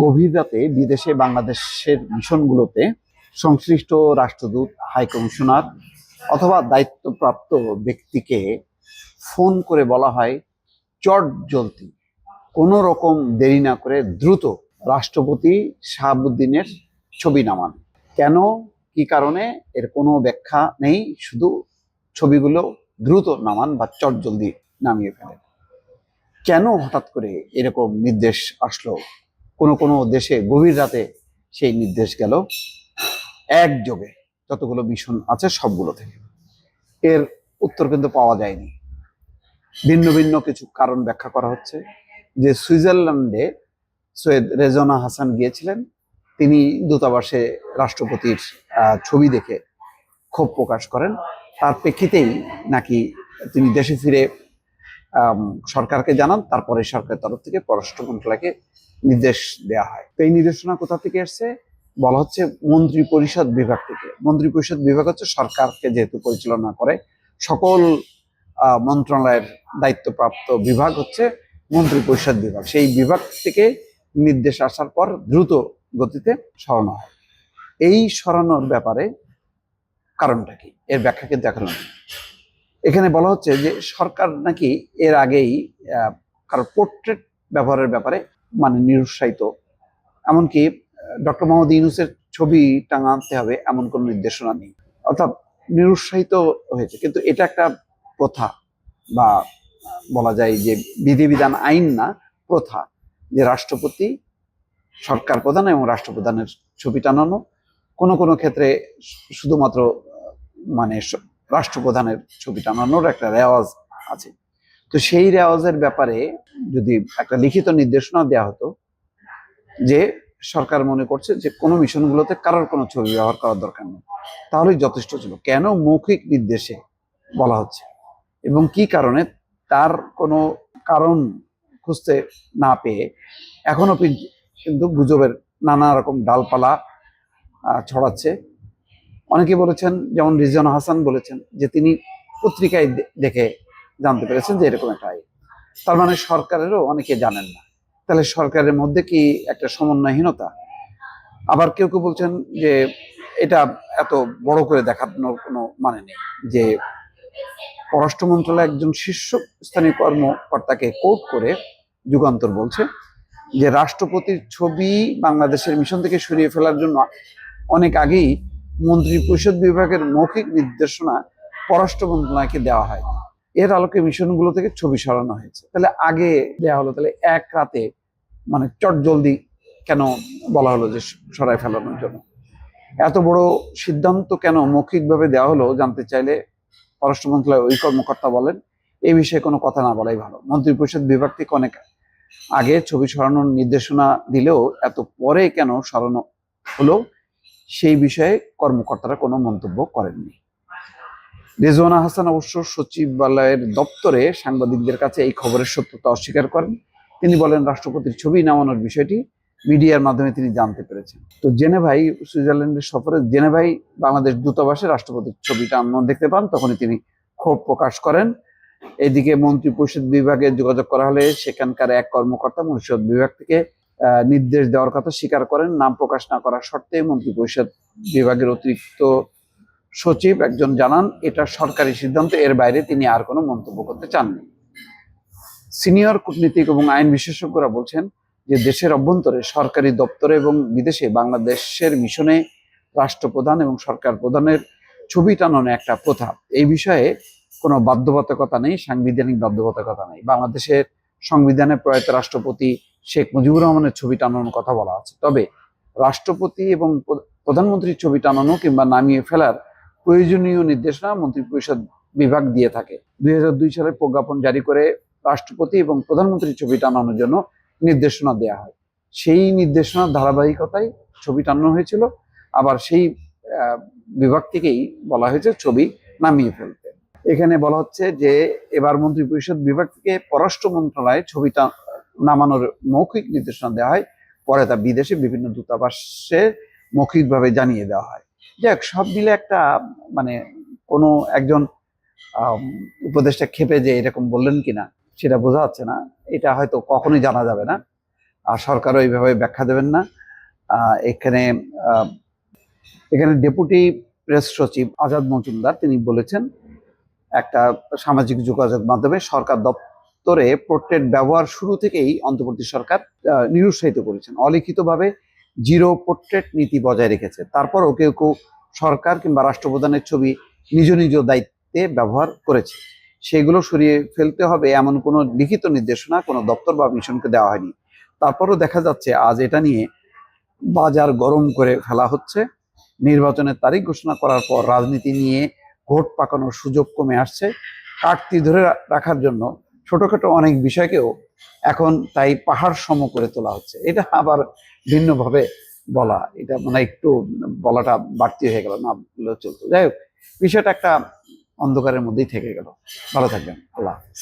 গভীর রাতে বিদেশে বাংলাদেশের মিশনগুলোতে সংশ্লিষ্ট রাষ্ট্রদূত, হাই কমিশনার অথবা দায়িত্বপ্রাপ্ত ব্যক্তিকে ফোন করে বলা হয়, চট জলদি। কোনো রকম দেরি না করে দ্রুত রাষ্ট্রপতি শাহাবুদ্দিনের ছবি নামান। কেন? কি কারণে? এর কোনো ব্যাখ্যা নেই, শুধু ছবিগুলো দ্রুত নামান বা চট জলদি নামিয়ে ফেলেন। কেন হঠাৎ করে এরকম নির্দেশ আসলো? কোনো কোনো দেশে গভীর রাতে সেই নির্দেশ গেল। একযোগে যতগুলো মিশন আছে সবগুলো থেকে। এর উত্তর কিন্তু পাওয়া যায়নি। ভিন্ন ভিন্ন কিছু কারণ ব্যাখ্যা করা হচ্ছে। যে সুইজারল্যান্ডে সৈয়দ রেজনা হাসান গিয়েছিলেন। তিনি দূতাবাসে রাষ্ট্রপতির ছবি দেখে ক্ষোভ প্রকাশ করেন। তার প্রেক্ষিতেই নাকি তিনি দেশে ফিরে সরকারকে জানান, তারপরে সরকারের তরফ থেকে পররাষ্ট্র মন্ত্রণালয়কে নির্দেশ দেওয়া হয়। তো এই নির্দেশনা কোথা থেকে এসছে বলা হচ্ছে মন্ত্রী পরিষদ বিভাগ থেকে। মন্ত্রী পরিষদ বিভাগ হচ্ছে সরকারকে যেহেতু পরিচালনা করে, সকল মন্ত্রণালয়ের দায়িত্বপ্রাপ্ত বিভাগ হচ্ছে মন্ত্রী পরিষদ বিভাগ। সেই বিভাগ থেকে নির্দেশ আসার পর দ্রুত গতিতে সরানো হয়। এই সরানোর ব্যাপারে কারণটা কি? এর ব্যাখ্যা কিন্তু এখন। এখানে বলা হচ্ছে যে সরকার নাকি এর আগেই কারও পোর্ট্রেট ব্যবহারের ব্যাপারে মানে নিরুৎসাহিত। এমনকি ডক্টর মোহাম্মদ ইউনুসের ছবি টাঙাতে হবে এমন কোনো নির্দেশনা নেই। অর্থাৎ নিরুৎসাহিত হয়েছে। কিন্তু এটা একটা প্রথা বা বলা যায় যে বিধিবিধান আইন না, প্রথা যে রাষ্ট্রপতি, সরকার প্রধান এবং রাষ্ট্রপ্রধানের ছবি টানানো। কোনো কোনো ক্ষেত্রে শুধুমাত্র মানে রাষ্ট্রপ্রধানের ছবি টানানোর একটা রেওয়াজ আছে। তো সেই রেওয়াজের ব্যাপারে যদি একটা লিখিত নির্দেশনা দেওয়া হতো যে সরকার মনে করছে যে কোনো মিশনগুলোতে কারোর কোনো ছবি ব্যবহার করার দরকার নেই, তাহলেই যথেষ্ট ছিল। কেন মৌখিক নির্দেশে বলা হচ্ছে? এবং কি কারণে তার কোনো কারণ খুঁজতে না পেয়ে এখনও কিন্তু গুজবের নানা রকম ডালপালা ছড়াচ্ছে। অনেকে বলেছেন, যেমন রিজওয়ানা হাসান বলেছেন যে তিনি পত্রিকায় দেখে জানতে পেরেছেন যে এরকম একটা আইন। তার মানে সরকারেরও অনেকে জানেন না। তাহলে সরকারের মধ্যে কি একটা সমন্বয়হীনতা? আবার কেউ কেউ বলছেন যে এটা এত বড় করে দেখানোর কোনো মানে নেই যে পররাষ্ট্র মন্ত্রণালয় একজন শীর্ষস্থানীয় কর্মকর্তাকে কোট করে যুগান্তর বলছে যে রাষ্ট্রপতির ছবি বাংলাদেশের মিশন থেকে সরিয়ে ফেলার জন্য অনেক আগেই মন্ত্রী পরিষদ বিভাগের মৌখিক নির্দেশনা পররাষ্ট্র মন্ত্রণালয়কে দেওয়া হয়। এর আলোকে মিশনগুলো থেকে ছবি সরানো হয়েছে। তাহলে আগে দেওয়া হলো, তাহলে এক রাতে মানে চট জলদি কেন বলা হলো যে সরাই ফেলানোর জন্য? এত বড় সিদ্ধান্ত কেন মৌখিকভাবে দেওয়া হলো জানতে চাইলে পররাষ্ট্র মন্ত্রণালয় ওই কর্মকর্তা বলেন এই বিষয়ে কোনো কথা না বলাই ভালো। মন্ত্রী পরিষদ বিভাগ থেকে অনেক আগে ছবি সরানোর নির্দেশনা দিলেও এত পরে কেন সরানো হলো? সেই বিষয়ে কর্মকর্তারা কোনো মন্তব্য করেননি। রেজওয়ানা হাসান অবশ্য সচিবালয়ের দপ্তরে সাংবাদিকদের কাছে এই খবরের সত্যতা অস্বীকার করেন। তিনি বলেন, রাষ্ট্রপতির ছবি নামানোর বিষয়টি মিডিয়ার মাধ্যমে তিনি জানতে পেরেছেন। তো জেনেভাই, সুইজারল্যান্ডের সফরে জেনেভাই বাংলাদেশ দূতাবাসে রাষ্ট্রপতির ছবিটা অন্য দেখতে পান, তখনই তিনি ক্ষোভ প্রকাশ করেন। এদিকে মন্ত্রী পরিষদ বিভাগে যোগাযোগ করা হলে সেখানকার এক কর্মকর্তা পরিষদ বিভাগ থেকে নির্দেশ দেওয়ার কথা স্বীকার করেন। নাম প্রকাশ না করার শর্তে মন্ত্রী পরিষদ বিভাগের অতিরিক্ত সচিব একজন জানান, এটা সরকারি সিদ্ধান্ত, এর বাইরে তিনি আর কোনো মন্তব্য করতে চাননি। সিনিয়র কূটনীতিক এবং আইন বিশেষজ্ঞরা বলছেন যে দেশের অভ্যন্তরে সরকারি দপ্তরে এবং বিদেশে বাংলাদেশের মিশনে রাষ্ট্রপ্রধান এবং সরকার প্রধানের ছবি টানানো একটা প্রথা। এই বিষয়ে কোনো বাধ্যবাধকতা নেই, সাংবিধানিক বাধ্যবাধকতা নেই। বাংলাদেশের সংবিধানে প্রয়াত রাষ্ট্রপতি শেখ মুজিবুর রহমানের ছবি টানানোর কথা বলা আছে। তবে রাষ্ট্রপতি এবং প্রধানমন্ত্রীর ছবি টানানো কিংবা নামিয়ে ফেলার প্রয়োজনীয় নির্দেশনা মন্ত্রী পরিষদ বিভাগ দিয়ে থাকে। দুই সালে প্রজ্ঞাপন জারি করে রাষ্ট্রপতি এবং প্রধানমন্ত্রীর ছবি টানানোর জন্য নির্দেশনা দেওয়া হয়। সেই নির্দেশনার ধারাবাহিকতায় ছবি টানানো হয়েছিল। আবার সেই বিভাগ থেকেই বলা হয়েছে ছবি নামিয়ে ফেলতে। এখানে বলা হচ্ছে যে, এবার মন্ত্রী পরিষদ বিভাগ থেকে পররাষ্ট্র মন্ত্রণালয়ে ছবিটা নামানোর মৌখিক নির্দেশনা দেওয়া হয়। পরে তা বিদেশে বিভিন্ন দূতাবাসে মৌখিকভাবে জানিয়ে দেওয়া হয়। যাক সব মিলে একটা মানে কোনো একজন আম, উপদেষ্টা খেপে যে এরকম বললেন কিনা সেটা বোঝা যাচ্ছে না। এটা হয়তো কখনোই জানা যাবে না। আর সরকারও এইভাবে ব্যাখ্যা দেবেন না। এখানে এখানে ডেপুটি প্রেস সচিব আজাদ মজুমদার তিনি বলেছেন একটা সামাজিক যোগাযোগ মাধ্যমে সরকার দপ্তরে পোর্ট্রেট ব্যবহার শুরু থেকেই অন্তর্বর্তী সরকার নিরুৎসাহিত করেছেন। অলিখিতভাবে জিরো পোর্ট্রেট নীতি বজায় রেখেছে। তারপরও কেউ কেউ সরকার কিংবা রাষ্ট্রপ্রধানের ছবি নিজ নিজ দায়িত্বে ব্যবহার করেছে। সেগুলো সরিয়ে ফেলতে হবে এমন কোনো লিখিত নির্দেশনা, কোনো দপ্তর বা মিশনকে দেওয়া হয়নি। তারপরও দেখা যাচ্ছে, আজ এটা নিয়ে বাজার গরম করে ফেলা হচ্ছে। নির্বাচনের তারিখ ঘোষণা করার পর রাজনীতি নিয়ে ভোট পাকানোর সুযোগ কমে আসছে। কাটতি ধরে রাখার জন্য ছোটখাটো অনেক বিষয়কেও এখন তাই পাহাড় সম করে তোলা হচ্ছে। এটা আবার ভিন্নভাবে বলা, এটা মানে একটু বলাটা বাড়তি হয়ে গেল, না চলতো। যাই হোক, বিষয়টা একটা অন্ধকারের মধ্যেই থেকে গেল। ভালো থাকবেন, আল্লাহ হাফেজ।